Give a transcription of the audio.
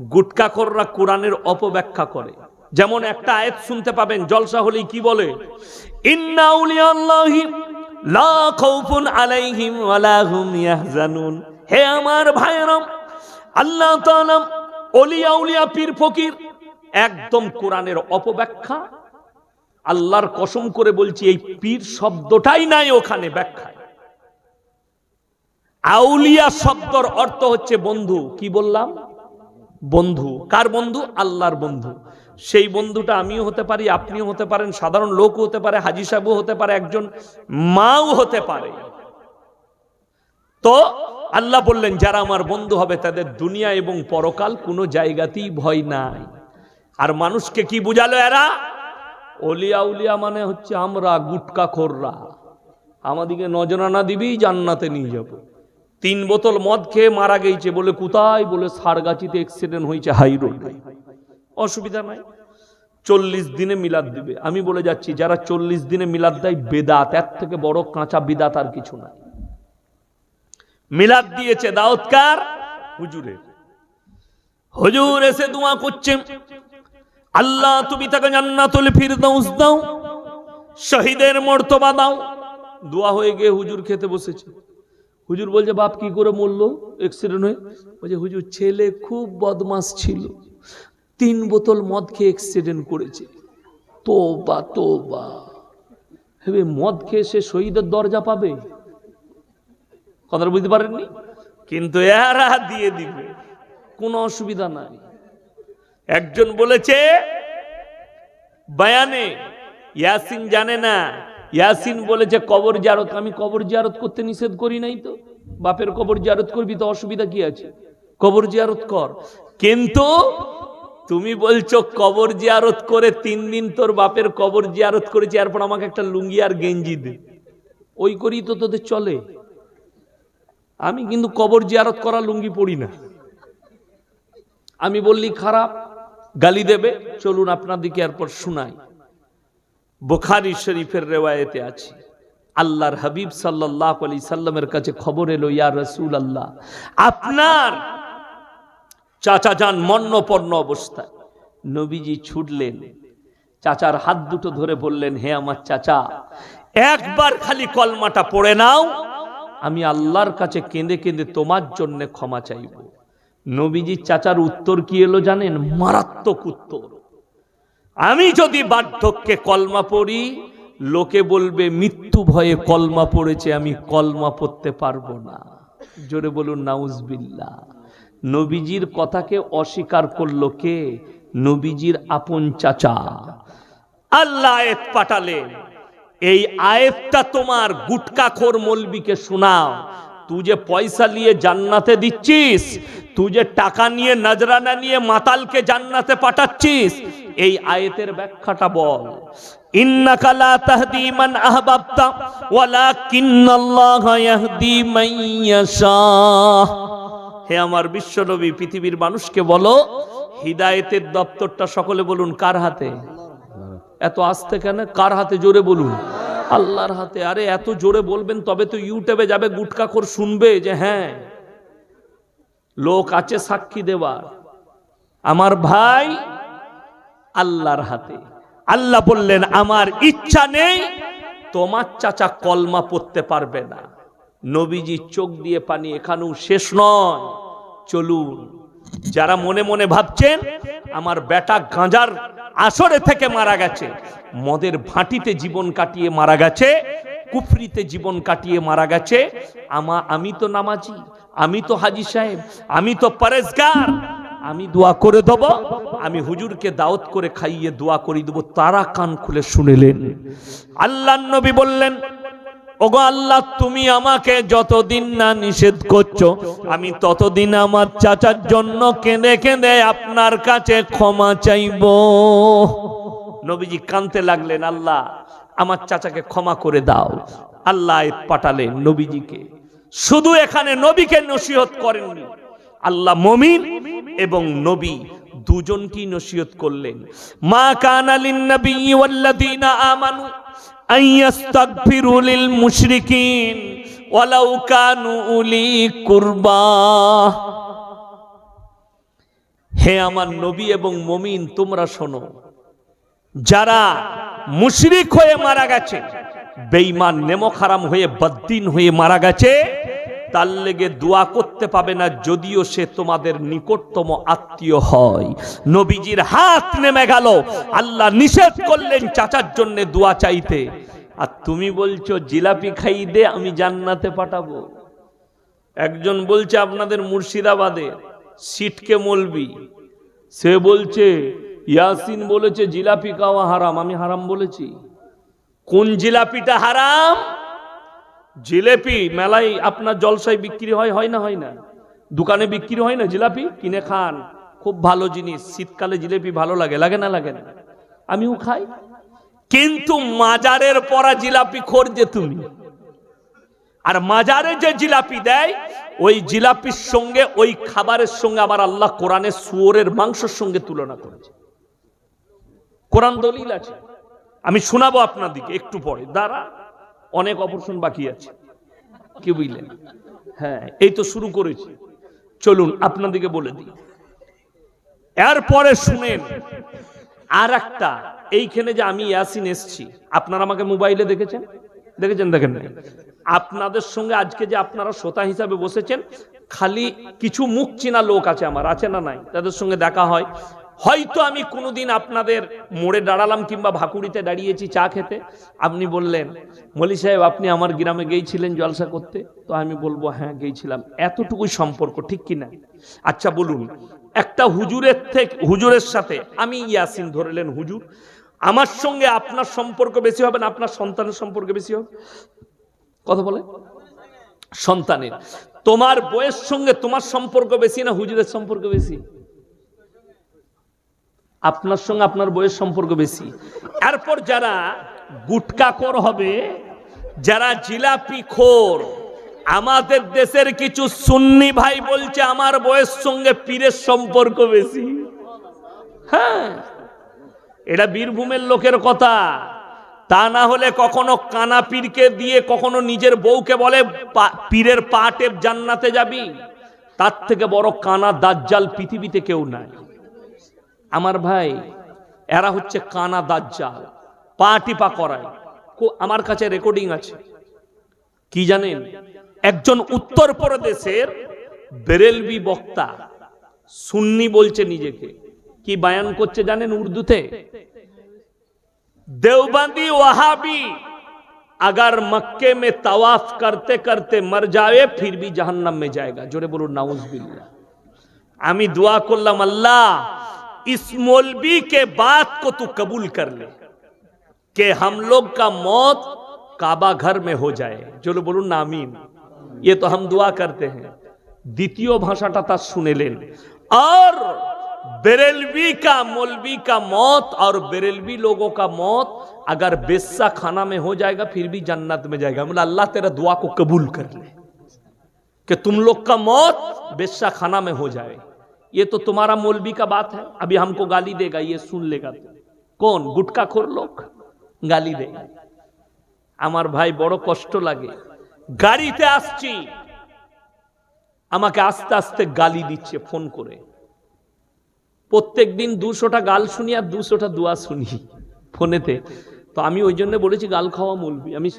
গুটকাখররা কোরআনের অপব্যাখ্যা করে। যেমন একটা আয়াত শুনতে পাবেন, জলসা হলেই কি বলে? হে আমার আল্লাহ পীর ফকির, একদম কোরআনের অপব্যাখ্যা। আল্লাহর কসম করে বলছি, এই পীর শব্দটাই নাই ওখানে ব্যাখ্যায়। আউলিয়া শব্দর অর্থ হচ্ছে বন্ধু, কি বললাম? বন্ধু। কার বন্ধু? আল্লাহর বন্ধু। সেই বন্ধুটা আমিও হতে পারি, আপনিও হতে পারেন, সাধারণ লোক হতে পারে, হাজি সাহেবও হতে পারে, একজন মাও হতে পারে। তো আল্লাহ বললেন, যারা আমার বন্ধু হবে তাদের দুনিয়া এবং পরকাল কোনো জায়গাতেই ভয় নাই। আর মানুষকে কি বুঝালো এরা? অলিয়া উলিয়া মানে হচ্ছে আমরা গুটকা খোররা। আমাদিকে নজরানা দিবি, জান্নাতে নিয়ে যাব। তিন বোতল মদ খেয়ে মারা গেছে বলে কোথায় বলে সারগাছিতে অ্যাক্সিডেন্ট হয়েছে হাই রোডে অসুবিধা নাই। চল্লিশ দিনে মিলাদ দিবে। আমি বলে যাচ্ছি, যারা চল্লিশ দিনে মিলাদ দেয়, বেদাত, এর থেকে বড় কাঁচা বিদাত আর কিছু নাই। মিলাদ দিয়েছে দাউদকার হুজুরের। হুজুর এসে দোয়া করছে, আল্লাহ, তুমি তাকে জান্নাতুল ফিরদাউস দাও, শহীদের মর্তবা দাও। দোয়া হয়ে গিয়ে হুজুর খেতে বসেছে। হুজুর বলছে, বাপ কি করে মরলো? অ্যাক্সিডেন্ট হয়ে। বলছে, হুজুর, ছেলে খুব বদমাস ছিল। তিন বোতল মদ খেয়ে অ্যাক্সিডেন্ট করেছে। তো বা তো বা হেবে মদ খেয়ে সে শহীদের দরজা পাবে? কথাটা বুঝতে পারেননি? কিন্তু এরা দিয়ে দিবে। কোনো অসুবিধা নাই। একজন বলেছে, বায়ানে, ইয়াসিন জানে না ইয়াসিন বলেছে, কবর জিয়ারত, আমি কবর জিয়ারত করতে নিষেধ করি নাই তো। বাপের কবর জিয়ারত করবি তো অসুবিধা কি আছে? কবর জিয়ারত কর। কিন্তু তুমি বলছো, কবর জিয়ারত করে তিন দিন তোর বাপের কবর জিয়ারত করেছি, এরপর আমাকে একটা লুঙ্গি আর গেঞ্জি দে। ওই করি তো তোদের চলে। আমি কিন্তু কবর জিয়ারত করা লুঙ্গি পড়ি না। আমি বললি, খারাপ, গালি দেবে, চলুন আপনাদিকে এরপর শুনাই। বুখারি শরীফের রেওয়ায়েতে আছে। আল্লাহর হাবিব সাল্লাহ আলি সাল্লামের কাছে খবর এলো, ইয়া রসুল আল্লাহ আপনার চাচা যান মন্নপন্ন অবস্থায়। নবীজি ছুটলেন। চাচার হাত দুটো ধরে বললেন, হে আমার চাচা, একবার খালি কলমাটা পড়ে নাও, আমি আল্লাহর কাছে কেঁদে কেঁদে তোমার জন্য ক্ষমা চাইব। নবীজি চাচার উত্তর কি এলো জানেন? মারাত্মক উত্তর। আমি যদি বার্ধক্যে কলমা পড়ি, লোকে বলবে, মৃত্যু ভয়ে কলমা পড়েছে, আমি কলমা পড়তে পারব না। জোরে বলুন নাউজবিল্লা নবীজির কথাকে অস্বীকার করল কে? নবীজির আপন চাচা। আল্লাহ আয়েত পাঠালেন, এই আয়েতটা তোমার গুটকাখোর মলবিকে শোনাও। তুই যে পয়সা নিয়ে জান্নাতে দিচ্ছিস, তুই যে টাকা নিয়ে নজরানা নিয়ে মাতালকে জান্নাতে পাঠাচ্ছিস, এই আয়েতের ব্যাখ্যাটা বল। লা তাহদি মান আহবাবতা, ওয়ালাকিন্নাল্লাহা ইয়াহদি মান ইয়াশা। হে আমার বিশ্বনবী, পৃথিবীর মানুষকে বলো, হিদায়েতের দপ্তরটা সকলে বলুন কার হাতে? এত আসতে কেন? কার হাতে? জোরে বলুন। আল্লাহর হাতে, আরে এত জোরে বলবেন, তবে তো ইউটিউবে যাবে, গুটকাখোর শুনবে যে হ্যাঁ লোক আছে সাক্ষী দেওয়ার। আমার ভাই আল্লাহর হাতে। আল্লাহ বললেন, আমার ইচ্ছা নেই, তোমার চাচা কলমা পড়তে পারবে না। নবীজি চোখ দিয়ে পানি এখানেও শেষ নয়। চলুন, যারা মনে মনে ভাবছেন, আমার বেটা গাঁজার আসরে থেকে মারা গেছে। মদের ভাটিতে জীবন কাটিয়ে মারা গেছে, কুফরিতে জীবন কাটিয়ে মারা গেছে। আমা, আমি তো নামাজি, আমি তো হাজি সাহেব, আমি তো পরেজগার, আমি দোয়া করে দেব, আমি হুজুরকে দাওয়াত করে খাইয়ে দোয়া করে দেব। তারা কান খুলে শুনেলেন। আল্লাহ নবী বললেন ওগো আল্লাহ, তুমি আমাকে যতদিন না নিষেধ করছ, আমি ততদিন আমার চাচার জন্য কেঁদে কেঁদে আপনার কাছে ক্ষমা চাইব। নবীজি কানতে লাগলেন, আল্লাহ, আমার চাচাকে ক্ষমা করে দাও। আল্লাহ পাঠালেন নবীজিকে। শুধু এখানে নবীকে নসিহত করেননি, আল্লাহ মমিন এবং নবী দুজনকেই নসিহত করলেন। মা কানালিন নবী ওয়াল্লাযীনা আমানু মুশরিকিন উলি হে আমার নবী এবং মমিন, তোমরা শোনো, যারা মুশরিক হয়ে মারা গেছে, বেঈমান নেমখারাম হয়ে, বদ্দিন হয়ে মারা গেছে, তার লেগে দোয়া করতে পাবে না যদিও সে তোমাদের নিকটতম আত্মীয় হয়। নবীজির হাত নেমে গেল। আল্লাহ নিষেধ করলেন চাচার জন্য দোয়া চাইতে। আর তুমি বলছো, জিলাপি খাই দে, আমি জান্নাতে পাঠাবো। একজন বলছে, আপনাদের মুর্শিদাবাদে সিটকে মলবি। সে বলছে, ইয়াসিন বলেছে, জিলাপি খাওয়া হারাম। আমি হারাম বলেছি। কোন জিলাপিটা হারাম? জিলেপি। মেলায় আপনার জলসায় বিক্রি হয় হয় না হয় না? দোকানে বিক্রি হয় না জিলাপি? কিনে খান। খুব ভালো জিনিস। শীতকালে জিলেপি ভালো লাগে লাগে না লাগে না। আমিও খাই। কিন্তু মাজারের পরা জিলাপি খোর যে তুমি। আর মাজারে যে জিলাপি দেয়, ওই জিলাপির সঙ্গে, ওই খাবারের সঙ্গে আমার আল্লাহ কোরআনের শুয়োরের মাংসের সঙ্গে তুলনা করেছে। কোরআন দলিল আছে। আমি শোনাবো আপনাদিকে একটু পরে। দ্বারা অনেক অপারেশন বাকি আছে। কি বুঝলেন? হ্যাঁ এই তো শুরু করেছি। চলুন আপনাদিকে বলে দিই। এরপরে শুনেন আর একটা এইখানে যে আমি ইয়াসিন এসছি, আপনারা আমাকে মোবাইলে দেখেছেন? দেখেছেন, দেখেন আপনাদের সঙ্গে আজকে যে আপনারা শ্রোতা হিসাবে বসেছেন, খালি কিছু মুখ চেনা লোক আছে আমার, আছে না নাই? তাদের সঙ্গে দেখা হয়। হয়তো আমি কোনোদিন আপনাদের মোড়ে দাঁড়ালাম কিংবা ভাকুড়িতে দাঁড়িয়েছি চা খেতে। আপনি বললেন, মলি সাহেব, আপনি আমার গ্রামে গিয়েছিলেন জলসা করতে? তো আমি বলব হ্যাঁ গিয়েছিলাম। এতটুকুই সম্পর্ক, ঠিক কি না আচ্ছা বলুন, একটা হুজুরের থেকে, হুজুরের সাথে, আমি ইয়াসিন ধরলেন হুজুর। আমার সঙ্গে আপনার সম্পর্ক বেশি হবে না, আপনার সন্তানের সম্পর্ক বেশি হবে? কথা বলে? সন্তানের। তোমার বয়স সঙ্গে তোমার সম্পর্ক বেশি না হুজুরের সম্পর্ক বেশি? আপনার সঙ্গে আপনার বয়স সম্পর্ক বেশি। এরপর যারা গুটকাকর হবে, যারা জিলাপি খোর, আমাদের দেশের কিছু সুন্নি ভাই বলছে আমার বয়স সঙ্গে পীরের সম্পর্ক বেশি। হ্যাঁ। এটা বীরভূমের লোকের কথা। তা না হলে কখনো কানা পীরকে দিয়ে কখনো নিজের বউকে বলে পীরের পা টেপ জান্নাতে যাবি? তার থেকে বড় কানা দাজ্জাল পৃথিবীতে কেউ নাই। আমার ভাই, এরা হচ্ছে কানা দাজ্জাল। পা টিপা করায়। আমার কাছে রেকর্ডিং আছে। কি জানেন? একজন উত্তর প্রদেশের বেরেলবি বক্তা সুন্নি বলছে নিজেকে। কি বায়ান করছে জানেন উর্দুতে देवबंदी वहाबी अगर मक्के में तवाफ करते करते मर जाए फिर भी जहन्नम में जाएगा जोरे बोलो नाउज बिल्ला আমি দোয়া করলাম আল্লাহ इस मौलवी के बात को तू कबूल कर ले कि हम लोग का मौत काबा घर में हो जाए चलो बोलून ना आमीन ये तो हम दुआ करते हैं দ্বিতীয় ভাষাটা তার শুনেলেন और बेरेलवी का मौलवी का मौत और बेरेलवी लोगों का मौत अगर बेस्सा खाना में हो जाएगा फिर भी जन्नत में जाएगा बोला अल्लाह तेरा दुआ को कबूल कर ले कि तुम लोग का मौत बेस्सा खाना में हो जाए ये तो तुम्हारा मौलवी का बात है अभी हमको गाली देगा ये सुन लेगा तो कौन गुटका खोर लोग গালি দেয় আমার ভাই বড় কষ্ট লাগে গাড়িতে আসছি আমাকে আস্তে আস্তে গালি দিচ্ছে ফোন করে প্রত্যেক দিন দুশোটা গাল শুনি আর দুশোটা দোয়া শুনি ফোনেতে। তো আমি ওই জন্য বলেছি, গাল খাওয়া মূল। আমি